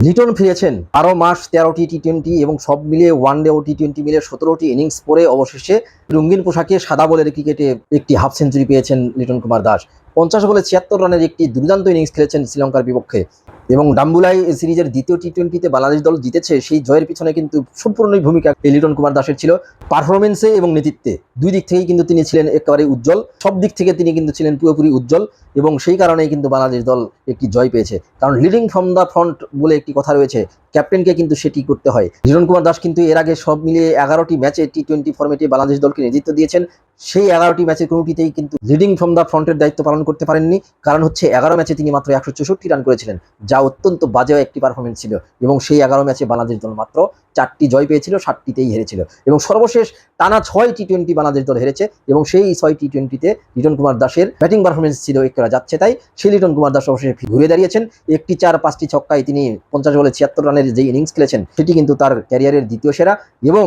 লিটন ফিরেছেন আরও মাস তেরোটি টি টোয়েন্টি এবং সব মিলিয়ে ওয়ান ডে ও টি টোয়েন্টি মিলিয়ে সতেরোটি ইনিংস পরে অবশেষে রঙিন পোশাকে সাদা বলের ক্রিকেটে একটি হাফ সেঞ্চুরি পেয়েছেন লিটন কুমার দাস। পঞ্চাশ বলে ছিয়াত্তর রানের একটি দুর্দান্ত ইনিংস খেলেছেন শ্রীলঙ্কার বিপক্ষে। এবং ডাম্বুলাই সিরিজের দ্বিতীয় টি টোয়েন্টিতে বাংলাদেশ দল জিতেছে, সেই জয়ের পিছনে কিন্তু সম্পূর্ণই ভূমিকা এই লিটন কুমার দাসের ছিল পারফরমেন্সে এবং নেতৃত্বে। দুই দিক থেকেই কিন্তু তিনি ছিলেন একেবারে উজ্জ্বল, সব দিক থেকে তিনি কিন্তু ছিলেন পুরোপুরি উজ্জ্বল এবং সেই কারণেই কিন্তু বাংলাদেশ দল একটি জয় পেয়েছে। কারণ লিডিং ফ্রম দ্য ফ্রন্ট বলে একটি কথা রয়েছে ক্যাপ্টেনকে কিন্তু সেটি করতে হয়। লিটন কুমার দাস কিন্তু এর আগে সব মিলিয়ে এগারোটি ম্যাচে টি টোয়েন্টি ফর্মেটে বাংলাদেশ দলকে নেতৃত্ব দিয়েছেন। সেই এগারোটি ম্যাচের কোনোটিতেই কিন্তু লিডিং ফ্রম দ্য ফ্রন্টের দায়িত্ব পালন করতে পারেননি। কারণ হচ্ছে এগারো ম্যাচে তিনি মাত্র একশো চৌষট্টি রান করেছিলেন, যা অত্যন্ত বাজে একটি পারফরমেন্স ছিল। এবং সেই এগারো ম্যাচে বাংলাদেশ দল মাত্র চারটি জয় পেয়েছিল ষাটটিতেই হেরেছিল। এবং সর্বশেষ টানা ছয় টি টোয়েন্টি বাংলাদেশ দল হেরেছে এবং সেই ছয় টি টোয়েন্টিতে লিটন কুমার দাসের ব্যাটিং পারফরমেন্স ছিল একরা যাচ্ছে। তাই সেই লিটন কুমার দাস অবশেষে ঘুরে দাঁড়িয়েছেন। একটি চার, পাঁচটি ছক্কায় তিনি পঞ্চাশ বলে ছিয়াত্তর রানের যে ইনিংস খেলেছেন সেটি কিন্তু তার ক্যারিয়ারের দ্বিতীয় সেরা এবং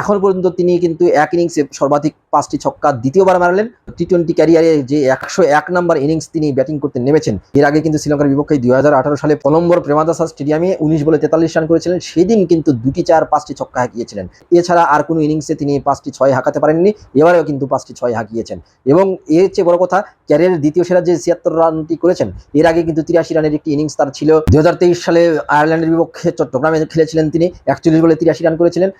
এখন পর্যন্ত তিনি কিন্তু এক ইনিংসে সর্বাধিক পাঁচটি ছক্কা দ্বিতীয়বার মারলেন। টি টোয়েন্টি ক্যারিয়ারে যে একশো এক নম্বর ইনিংস তিনি ব্যাটিং করতে নেমেছেন, এর আগে কিন্তু শ্রীলঙ্কার বিপক্ষে দুই হাজার আঠারো সালে কলম্বোর প্রেমাদাসা স্টেডিয়ামে উনিশ বলে তেতাল্লিশ রান করেছিলেন, সেদিন কিন্তু দুটি চার পাঁচটি ছক্কা হাঁকিয়েছিলেন। এছাড়া আর কোনো ইনিংসে তিনি পাঁচটি ছয় হাঁকাতে পারেননি, এবারেও কিন্তু পাঁচটি ছয় হাঁকিয়েছেন। এবং এর চেয়ে বড় কথা, ক্যারিয়ারের দ্বিতীয় সেরা যে ছিয়াত্তর রানটি করেছেন, এর আগে কিন্তু তিরাশি রানের একটি ইনিংস তার ছিল। দুই হাজার তেইশ সালে আয়ারল্যান্ডের বিপক্ষে চট্টগ্রামে খেলেছিলেন তিনি, একচল্লিশ বলে তিরাশি রান করেছিলেন।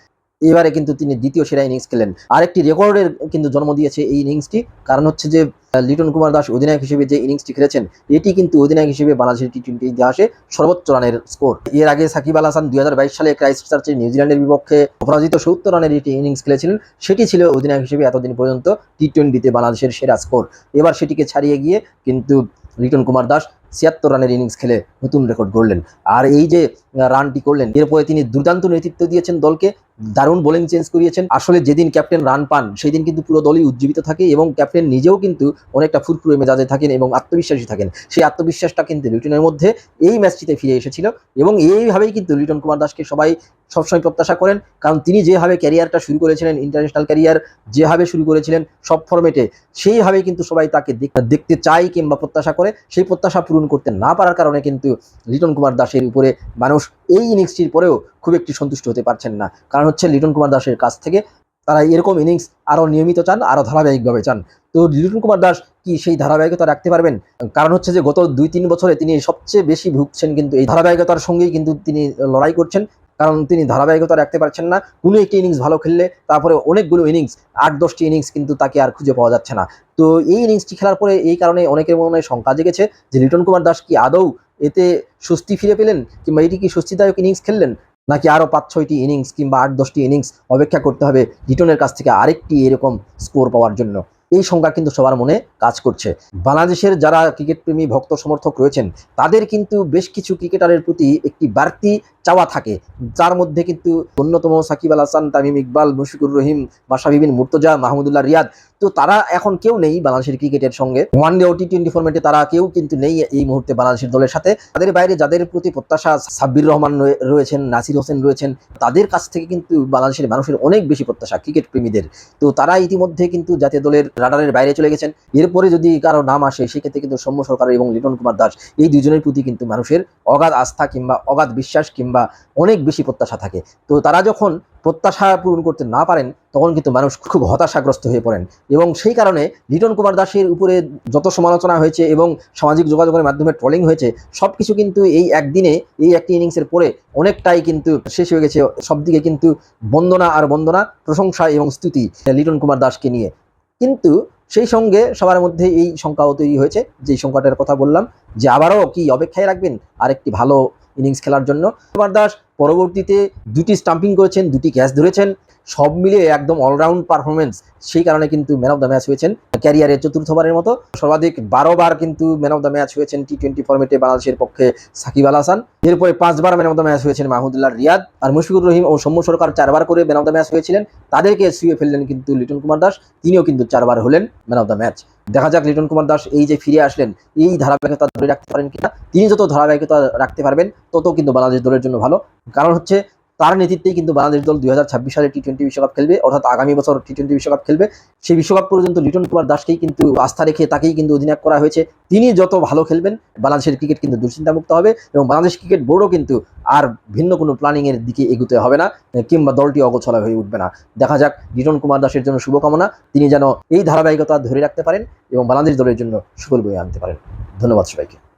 এবারে কিন্তু তিনি দ্বিতীয় সেরা ইনিংস খেলেন। আরেকটি রেকর্ডের কিন্তু জন্ম দিয়েছে এই ইনিংসটি কারণ হচ্ছে যে লিটন কুমার দাস অধিনায়ক হিসেবে যে ইনিংসটি খেলেছেন, এটি কিন্তু অধিনায়ক হিসেবে বাংলাদেশের টি টোয়েন্টি ইতিহাসে সর্বোচ্চ রানের স্কোর এর আগে সাকিব আল হাসান দুই হাজার বাইশ সালে ক্রাইস্ট চার্চে নিউজিল্যান্ডের বিপক্ষে অপরাজিত সত্তর রানের একটি ইনিংস খেলেছিলেন। সেটি ছিল অধিনায়ক হিসেবে এতদিন পর্যন্ত টি টোয়েন্টিতে বাংলাদেশের সেরা স্কোর এবার সেটিকে ছাড়িয়ে গিয়ে কিন্তু লিটন কুমার দাস ছিয়াত্তর রানের ইনিংস খেলে নতুন রেকর্ড গড়লেন। আর এই যে রানটি করলেন এরপরে তিনি দুর্দান্ত নেতৃত্ব দিয়েছেন দলকে, দারুণ বোলিং চেঞ্জ করিয়েছেন। আসলে যেদিন ক্যাপ্টেন রান পান সেই দিন কিন্তু পুরো দলই উজ্জীবিত থাকে এবং ক্যাপ্টেন নিজেও কিন্তু অনেকটা ফুরফুরে মেজাজে থাকেন এবং আত্মবিশ্বাসী থাকেন। সেই আত্মবিশ্বাসটা কিন্তু লিটনের মধ্যে এই ম্যাচটিতে ফিরে এসেছিল এবং এইভাবেই কিন্তু লিটন কুমার দাসকে সবাই সবসময় প্রত্যাশা করেন। কারণ তিনি যেভাবে ক্যারিয়ারটা শুরু করেছিলেন ইন্টারন্যাশনাল ক্যারিয়ার যেভাবে শুরু করেছিলেন সব ফরম্যাটে সেইভাবে কিন্তু সবাই তাকে দেখতে চায় কিংবা প্রত্যাশা করে। সেই প্রত্যাশা পূরণ করতে না পারার কারণে কিন্তু লিটন কুমার দাসের উপরে মানুষ এই ইনিংসটির পরেও খুব একটি সন্তুষ্ট হতে পারছেন না। কারণ হচ্ছে লিটন কুমার দাসের কাছ থেকে তারা এরকম ইনিংস আরও নিয়মিত চান আরও ধারাবাহিকভাবে চান। তো লিটন কুমার দাস কি সেই ধারাবাহিকতা রাখতে পারবেন? কারণ হচ্ছে যে গত দুই তিন বছরে তিনি সবচেয়ে বেশি ভুগছেন কিন্তু এই ধারাবাহিকতার সঙ্গেই কিন্তু তিনি লড়াই করছেন। কারণ তিনি ধারাবাহিকতা রাখতে পারছেন না। কোনো একটি ইনিংস ভালো খেললে তারপরে অনেকগুলো ইনিংস আট, দশটি ইনিংস কিন্তু তাকে আর খুঁজে পাওয়া যাচ্ছে না। তো এই ইনিংসটি খেলার পরে এই কারণে অনেকের মনে শঙ্কা জেগেছে যে লিটন কুমার দাস কি আদৌ এতে স্বস্তি ফিরে পেলেন কিংবা এটি কি স্বস্তিদায়ক ইনিংস খেললেন? নাকি আরও পাঁচ, ছয়টি ইনিংস কিংবা আট, দশটি ইনিংস অপেক্ষা করতে হবে লিটনের কাছ থেকে আরেকটি এরকম স্কোর পাওয়ার জন্য? এই সংখ্যা কিন্তু সবার মনে কাজ করছে। বাংলাদেশের যারা ক্রিকেট প্রেমী ভক্ত সমর্থক রয়েছেন, তাদের কিন্তু বেশ কিছু ক্রিকেটারের প্রতি একটি বাড়তি চাওয়া থাকে। যার মধ্যে কিন্তু অন্যতম সাকিব আল হাসান, তামিম ইকবাল, মুশফিকুর রহিম মাসাবিবিন মুর্তজা, মাহমুদুল্লাহ রিয়াদ। তো তারা এখন কেউ নেই বাংলাদেশের ক্রিকেটের সঙ্গে। ওয়ান ডে ও টি টোয়েন্টি ফর্মেটে তারা কেউ কিন্তু নেই এই মুহূর্তে বাংলাদেশের দলের সাথে। তাদের বাইরে যাদের প্রতি প্রত্যাশা, সাব্বির রহমান রয়েছেন, নাসির হোসেন রয়েছেন, তাদের কাছ থেকে কিন্তু বাংলাদেশের মানুষের অনেক বেশি প্রত্যাশা ক্রিকেট প্রেমীদের তো তারা ইতিমধ্যে কিন্তু জাতীয় দলের রাডারের বাইরে চলে গেছেন। এরপরে যদি কারও নাম আসে, সেক্ষেত্রে কিন্তু সৌম্য সরকার এবং লিটন কুমার দাস এই দুজনের প্রতি কিন্তু মানুষের অগাধ আস্থা কিংবা অগাধ বিশ্বাস কিংবা অনেক বেশি প্রত্যাশা থাকে। তো তারা যখন প্রত্যাশা পূরণ করতে না পারেন, তখন কিন্তু মানুষ খুব হতাশাগ্রস্ত হয়ে পড়েন। এবং সেই কারণে লিটন কুমার দাসের উপরে যত সমালোচনা হয়েছে এবং সামাজিক যোগাযোগের মাধ্যমে ট্রলিং হয়েছে সব কিছু কিন্তু এই একদিনে, এই একটি ইনিংসের পরে অনেকটাই কিন্তু শেষ হয়ে গেছে। সবদিকে কিন্তু বন্দনা আর বন্দনা, প্রশংসা এবং স্তুতি লিটন কুমার দাসকে নিয়ে। কিন্তু সেই সঙ্গে সবার মধ্যে এই শঙ্কাও তৈরি হয়েছে যে শঙ্কাটার কথা বললাম, যে আবারও কি অপেক্ষায় রাখবেন আরেকটি ভালো ইনিংস খেলার জন্য? কুমার দাস পরবর্তীতে দুটি স্টাম্পিং করেছেন, দুটি ক্যাচ ধরেছেন। সব মিলিয়ে একদম অলরাউন্ড পারফরমেন্স সেই কারণে কিন্তু ম্যান অফ দ্য ম্যাচ হয়েছেন ক্যারিয়ারের চতুর্থবারের মতো। সর্বাধিক বারো বার কিন্তু ম্যান অফ দ্য ম্যাচ হয়েছেন টি টোয়েন্টি ফর্মেটে বাংলাদেশের পক্ষে সাকিব আল হাসান। এরপরে পাঁচবার ম্যান অফ দ্য ম্যাচ হয়েছেন মাহমুদুল্লাহ রিয়াদ। আর মুশফিকুর রহিম ও সৌম্য সরকার চারবার করে ম্যান অফ দ্য ম্যাচ হয়েছিলেন। তাদেরকে শুয়ে ফেললেন কিন্তু লিটন কুমার দাস। তিনিও কিন্তু চারবার হলেন ম্যান অফ দ্য ম্যাচ দেখা যাক লিটন কুমার দাস এই যে ফিরে আসলেন, এই ধারাবাহিকতা ধরে রাখতে পারেন কিনা? তিনি যত ধারাবাহিকতা রাখতে পারবেন, তত কিন্তু বাংলাদেশ দলের জন্য ভালো। কারণ হচ্ছে তার নেতৃত্বেই কিন্তু বাংলাদেশ দল দু হাজার ছাব্বিশ সালে টি টোয়েন্টি বিশ্বকাপ খেলবে, অর্থাৎ আগামী বছর টি টোয়েন্টি বিশ্বকাপ খেলবে। সেই বিশ্বকাপ পর্যন্ত লিটন কুমার দাসকেই কিন্তু আস্থা রেখে তাকেই কিন্তু অধিনায়ক করা হয়েছে। তিনি যত ভালো খেলবেন, বাংলাদেশের ক্রিকেট কিন্তু দুশ্চিন্তামুক্ত হবে এবং বাংলাদেশ ক্রিকেট বোর্ডও কিন্তু আর ভিন্ন কোনো প্ল্যানিংয়ের দিকে এগুতে হবে না, কিংবা দলটি অগোছলা হয়ে উঠবে না। দেখা যাক লিটন কুমার দাসের জন্য শুভকামনা, তিনি যেন এই ধারাবাহিকতা ধরে রাখতে পারেন এবং বাংলাদেশ দলের জন্য সুফল বয়ে আনতে পারেন। ধন্যবাদ সবাইকে।